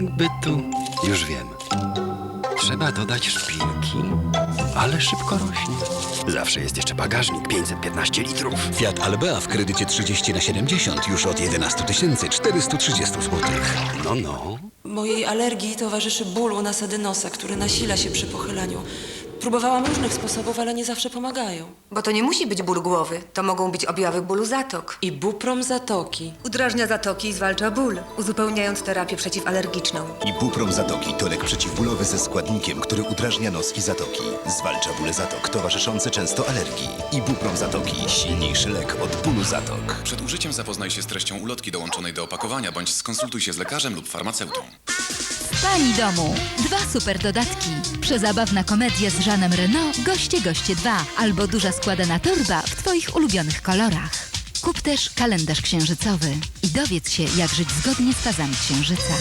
bytu. Już wiem. Trzeba dodać szpilki, ale szybko rośnie. Zawsze jest jeszcze bagażnik 515 litrów. Fiat Albea w kredycie 30 na 70 już od 11 430 zł. No, no. Mojej alergii towarzyszy ból u nasady nosa, który nasila się przy pochylaniu. Próbowałam różnych sposobów, ale nie zawsze pomagają. Bo to nie musi być ból głowy. To mogą być objawy bólu zatok. I buprom zatoki. Udrażnia zatoki i zwalcza ból, uzupełniając terapię przeciwalergiczną. Ibuprom Zatoki to lek przeciwbólowy ze składnikiem, który udrażnia nos i zatoki. Zwalcza bóle zatok towarzyszące często alergii. Ibuprom Zatoki silniejszy lek od bólu zatok. Przed użyciem zapoznaj się z treścią ulotki dołączonej do opakowania bądź skonsultuj się z lekarzem lub farmaceutą. Pani domu. Dwa super dodatki. Przezabawna komedia z Żanem Reno, Goście Goście 2 albo duża składana torba w Twoich ulubionych kolorach. Kup też kalendarz księżycowy i dowiedz się, jak żyć zgodnie z fazami księżyca.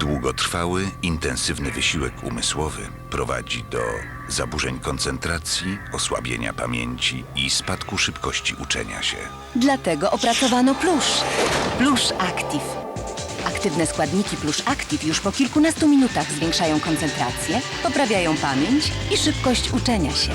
Długotrwały, intensywny wysiłek umysłowy prowadzi do zaburzeń koncentracji, osłabienia pamięci i spadku szybkości uczenia się. Dlatego opracowano Plusz. Plusz Active. Aktywne składniki Plusz Active już po kilkunastu minutach zwiększają koncentrację, poprawiają pamięć i szybkość uczenia się.